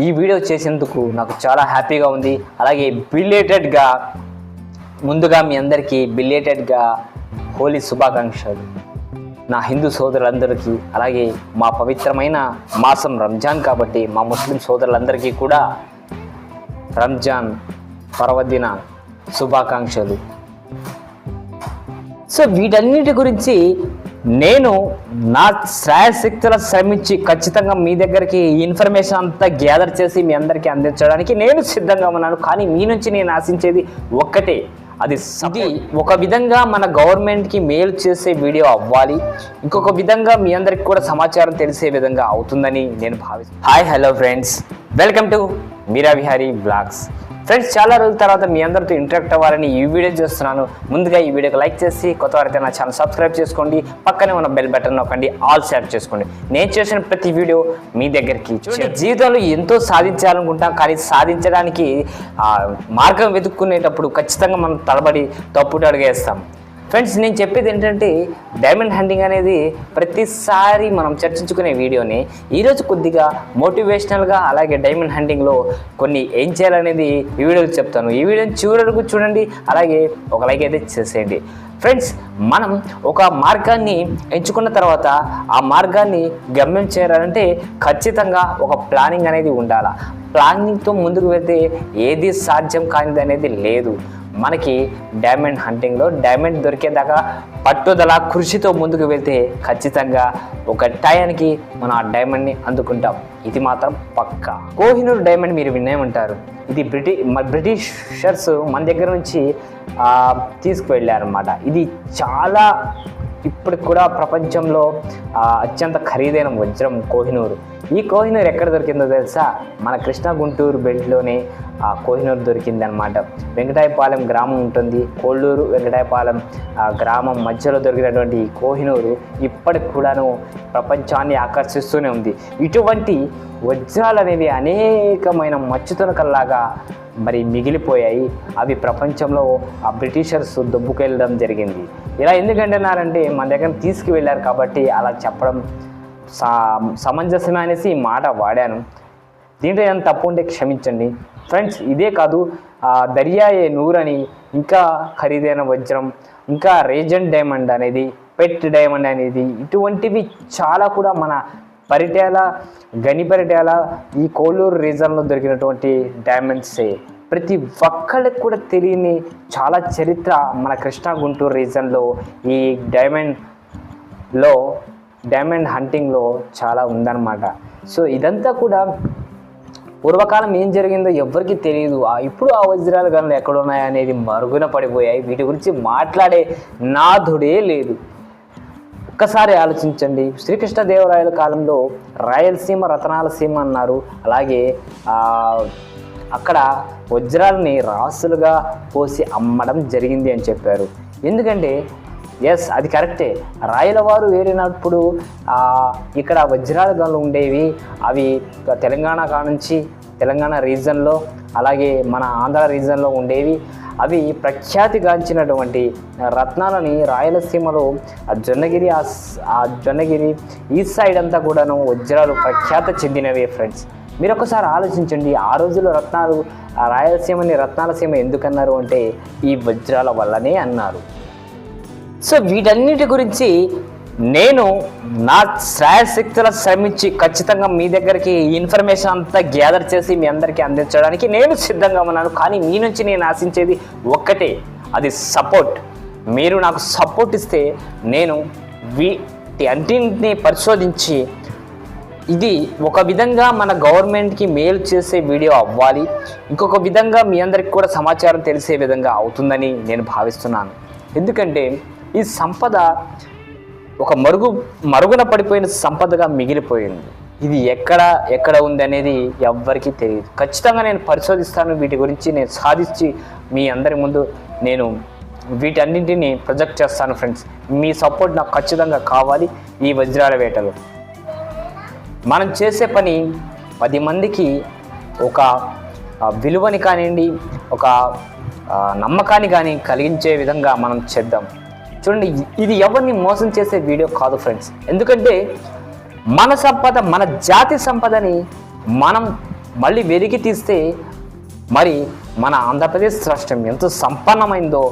ఈ వీడియో చేసేందుకు నాకు చాలా హ్యాపీగా ఉంది. అలాగే బిలేటెడ్గా ముందుగా మీ అందరికీ బిలేటెడ్గా హోలీ శుభాకాంక్షలు. నా హిందూ సోదరులందరికీ అలాగే మా పవిత్రమైన మాసం రంజాన్ కాబట్టి మా ముస్లిం సోదరులందరికీ కూడా రంజాన్ పర్వదిన శుభాకాంక్షలు. సో వీటన్నిటి గురించి నేను నా శ్రాయశక్తుల శ్రమించి ఖచ్చితంగా మీ దగ్గరికి ఇన్ఫర్మేషన్ అంతా గ్యాదర్ చేసి మీ అందరికీ అందించడానికి నేను సిద్ధంగా ఉన్నాను. కానీ మీ నుంచి నేను ఆశించేది ఒక్కటే. అది ఇది ఒక విధంగా మన గవర్నమెంట్కి మేలు చేసే వీడియో అవ్వాలి. ఇంకొక విధంగా మీ అందరికి కూడా సమాచారం తెలిసే విధంగా అవుతుందని నేను భావిస్తాను hi hello friends. Welcome to Meera Vihari blogs friends చాలా రోజుల తర్వాత మీ అందరితో ఇంటరాక్ట్ అవ్వాలని ఈ వీడియో చేస్తున్నాను. ముందుగా ఈ వీడియోకి లైక్ చేసి కొత్త వారైతే నా ఛానల్ సబ్స్క్రైబ్ చేసుకోండి. పక్కనే ఉన్న బెల్ బటన్ నొక్కండి ఆల్ సెట్ చేసుకోండి. నేను చేసిన ప్రతి వీడియో మీ దగ్గరికి చూడండి. జీవితంలో ఎంతో సాధించాలనుకుంటాం కానీ సాధించడానికి మార్గం వెతుక్కునేటప్పుడు ఖచ్చితంగా మనం తడబడి తప్పుడు అడిగేస్తాం ఫ్రెండ్స్ నేను చెప్పేది ఏంటంటే డైమండ్ హంటింగ్ అనేది ప్రతిసారి మనం చర్చించుకునే వీడియోని ఈరోజు కొద్దిగా మోటివేషనల్గా అలాగే డైమండ్ హంటింగ్లో కొన్ని ఏం చేయాలనేది ఈ వీడియోలో చెప్తాను. ఈ వీడియోని చివరకు చూడండి అలాగే ఒక లైక్ అయితే చేసేయండి. ఫ్రెండ్స్ మనం ఒక మార్గాన్ని ఎంచుకున్న తర్వాత ఆ మార్గాన్ని గమ్యం చేయాలంటే ఖచ్చితంగా ఒక ప్లానింగ్ అనేది ఉండాలి. ప్లానింగ్తో ముందుకు వెళ్తే ఏది సాధ్యం కానిది అనేది లేదు. మనకి డైమండ్ హంటింగ్లో డైమండ్ దొరికేదాకా పట్టుదల కృషితో ముందుకు వెళ్తే ఖచ్చితంగా ఒక టయానికి మనం ఆ డైమండ్ని అందుకుంటాం. ఇది మాత్రం పక్కా. కోహినూర్ డైమండ్ మీరు వినే ఉంటారు ఇది బ్రిటి బ్రిటిషర్స్ మన దగ్గర నుంచి తీసుకువెళ్ళారనమాట తీసుకువెళ్ళారన్నమాట. ఇది చాలా ఇప్పటికి కూడా ప్రపంచంలో అత్యంత ఖరీదైన వజ్రం కోహినూరు. ఈ కోహినూరు ఎక్కడ దొరికిందో తెలుసా? మన కృష్ణా గుంటూరు బెల్ట్లోనే ఆ కోహినూరు దొరికిందనమాట వెంకటాయపాలెం గ్రామం ఉంటుంది. కోళ్ళూరు వెంకటాయపాలెం ఆ గ్రామం మధ్యలో దొరికినటువంటి ఈ కోహినూరు ఇప్పటికి కూడాను ప్రపంచాన్ని ఆకర్షిస్తూనే ఉంది. ఇటువంటి వజ్రాలు అనేవి అనేకమైన మచ్చుతునకల్లాగా మరి మిగిలిపోయాయి. అవి ప్రపంచంలో ఆ బ్రిటిషర్స్ దొబ్బుకెళ్ళడం జరిగింది. ఇలా ఎందుకంటున్నారంటే మన దగ్గర తీసుకువెళ్ళారు కాబట్టి అలా చెప్పడం సా సమంజసమే అనేసి ఈ మాట వాడాను. దీంట్లో ఏమైనా తప్పు ఉంటే క్షమించండి. ఫ్రెండ్స్ ఇదే కాదు దర్యాయే దర్యా ఇంకా ఖరీదైన వజ్రం ఇంకా రేజెంట్ డైమండ్ అనేది పెట్ డైమండ్ అనేది ఇటువంటివి చాలా కూడా మన పరిటాల గని ఈ కోలూరు రీజన్లో దొరికినటువంటి డైమండ్సే ప్రతి ఒక్కళ్ళకి కూడా తెలియని చాలా చరిత్ర మన కృష్ణా గుంటూరు రీజన్లో ఈ డైమండ్లో డైమండ్ హంటింగ్లో చాలా ఉందన్నమాట. సో ఇదంతా కూడా పూర్వకాలం ఏం జరిగిందో ఎవరికి తెలియదు ఆ ఇప్పుడు ఆ వజ్రాలు గనులు ఎక్కడ ఉన్నాయనేది మరుగున పడిపోయాయి. వీటి గురించి మాట్లాడే నాథుడే లేదు. ఒక్కసారి ఆలోచించండి. శ్రీకృష్ణదేవరాయల కాలంలో రాయలసీమ రతనాల సీమ అన్నారు. అలాగే అక్కడ వజ్రాలని రాసులుగా పోసి అమ్మడం జరిగింది అని చెప్పారు. ఎందుకంటే ఎస్ అది కరెక్టే. రాయల వారు వేరినప్పుడు ఇక్కడ వజ్రాలు గనులు ఉండేవి. అవి తెలంగాణ కానుంచి తెలంగాణ రీజన్లో అలాగే మన ఆంధ్ర రీజన్లో ఉండేవి. అవి ప్రఖ్యాతిగాంచినటువంటి రత్నాలని రాయలసీమలో ఆ జొన్నగిరి ఆ ఆ జొన్నగిరి ఈ సైడ్ అంతా కూడాను వజ్రాలు ప్రఖ్యాత చెందినవే ఫ్రెండ్స్. మీరు ఒకసారి ఆలోచించండి ఆ రోజుల్లో రత్నాలు ఆ రాయలసీమని రత్నాల సీమ ఎందుకన్నారు అంటే ఈ వజ్రాల వల్లనే అన్నారు. సో వీటన్నిటి గురించి నేను నా శ్రాయశక్తుల శ్రమించి ఖచ్చితంగా మీ దగ్గరికి ఇన్ఫర్మేషన్ అంతా గ్యాదర్ చేసి మీ అందరికీ అందించడానికి నేను సిద్ధంగా ఉన్నాను. కానీ మీ నుంచి నేను ఆశించేది ఒక్కటే అది సపోర్ట్ మీరు నాకు సపోర్ట్ ఇస్తే నేను వీటి అన్నింటినీ పరిశోధించి ఇది ఒక విధంగా మన గవర్నమెంట్కి మేలు చేసే వీడియో అవ్వాలి. ఇంకొక విధంగా మీ అందరికి కూడా సమాచారం తెలిసే విధంగా అవుతుందని నేను భావిస్తున్నాను. ఎందుకంటే ఈ సంపద ఒక మరుగు మరుగున పడిపోయిన సంపదగా మిగిలిపోయింది. ఇది ఎక్కడ ఎక్కడ ఉంది అనేది ఎవ్వరికీ తెలియదు. ఖచ్చితంగా నేను పరిశోధిస్తాను. వీటి గురించి నేను సాధించి మీ అందరి ముందు నేను వీటన్నింటినీ ప్రొజెక్ట్ చేస్తాను ఫ్రెండ్స్. మీ సపోర్ట్ నాకు ఖచ్చితంగా కావాలి ఈ వజ్రాల వేటలో మనం చేసే పని పది మందికి ఒక విలువని కానివ్వండి ఒక నమ్మకాన్ని కానీ కలిగించే విధంగా మనం చేద్దాం. చూడండి ఇది ఎవరిని మోసం చేసే వీడియో కాదు ఫ్రెండ్స్ ఎందుకంటే మన సంపద మన జాతి సంపదని మనం మళ్ళీ వెలికి తీస్తే మరి మన ఆంధ్రప్రదేశ్ రాష్ట్రం ఎంత సంపన్నమైందో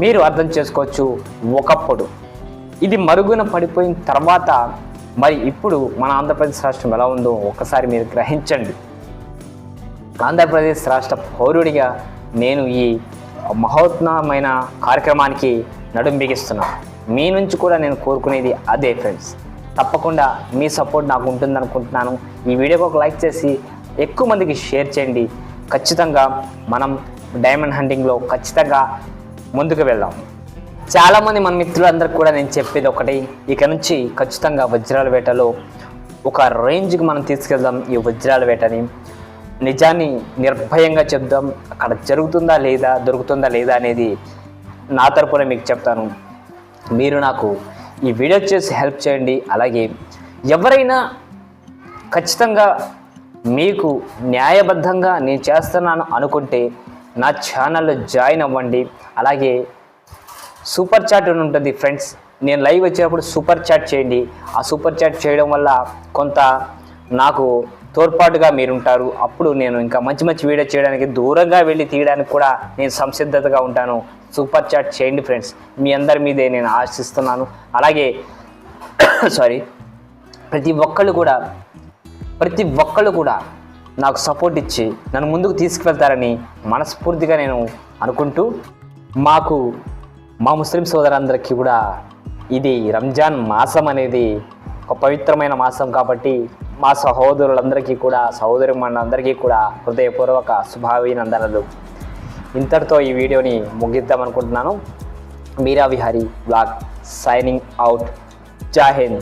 మీరు అర్థం చేసుకోవచ్చు ఒకప్పుడు. ఇది మరుగున పడిపోయిన తర్వాత మరి ఇప్పుడు మన ఆంధ్రప్రదేశ్ రాష్ట్రం ఎలా ఉందో ఒకసారి మీరు గ్రహించండి. ఆంధ్రప్రదేశ్ రాష్ట్ర పౌరుడిగా నేను ఈ మహోత్నమైన కార్యక్రమానికి నడుం బిగిస్తున్నాను మీ నుంచి కూడా నేను కోరుకునేది అదే ఫ్రెండ్స్ తప్పకుండా మీ సపోర్ట్ నాకు ఉంటుందనుకుంటున్నాను. ఈ వీడియోకి ఒక లైక్ చేసి ఎక్కువ మందికి షేర్ చేయండి. ఖచ్చితంగా మనం డైమండ్ హంటింగ్లో ఖచ్చితంగా ముందుకు వెళ్దాం. చాలామంది మన మిత్రులందరికీ కూడా నేను చెప్పేది ఒకటి. ఇక నుంచి ఖచ్చితంగా వజ్రాల వేటలో ఒక రేంజ్కి మనం తీసుకెళ్దాం ఈ వజ్రాల వేటని నిజాన్ని నిర్భయంగా చెప్దాం. అక్కడ జరుగుతుందా లేదా దొరుకుతుందా లేదా అనేది నా తరపున మీకు చెప్తాను. మీరు నాకు ఈ వీడియో చేసి హెల్ప్ చేయండి. అలాగే ఎవరైనా ఖచ్చితంగా మీకు న్యాయబద్ధంగా నేను చేస్తున్నాను అనుకుంటే నా ఛానల్లో జాయిన్ అవ్వండి. అలాగే సూపర్ చాట్ అని ఉంటుంది ఫ్రెండ్స్. నేను లైవ్ వచ్చినప్పుడు సూపర్ చాట్ చేయండి. ఆ సూపర్ చాట్ చేయడం వల్ల కొంత నాకు తోడ్పాటుగా మీరుంటారు. అప్పుడు నేను ఇంకా మంచి మంచి వీడియో చేయడానికి దూరంగా వెళ్ళి తీయడానికి కూడా నేను సంసిద్ధతగా ఉంటాను. సూపర్ చాట్ చేయండి ఫ్రెండ్స్. మీ అందరి మీదే నేను ఆశిస్తున్నాను. అలాగే సారీ ప్రతి ఒక్కళ్ళు కూడా ప్రతి ఒక్కళ్ళు కూడా నాకు సపోర్ట్ ఇచ్చి నన్ను ముందుకు తీసుకువెళ్తారని మనస్ఫూర్తిగా నేను అనుకుంటూ మాకు మా ముస్లిం సోదరులందరికీ కూడా ఇది రంజాన్ మాసం అనేది ఒక పవిత్రమైన మాసం కాబట్టి మా సహోదరులందరికీ కూడా సహోదరి మనందరికీ కూడా హృదయపూర్వక శుభాభినందనలు. ఇంతటితో ఈ వీడియోని ముగిద్దాం అనుకుంటున్నాను. Meera Vihari blog signing out జాహింద్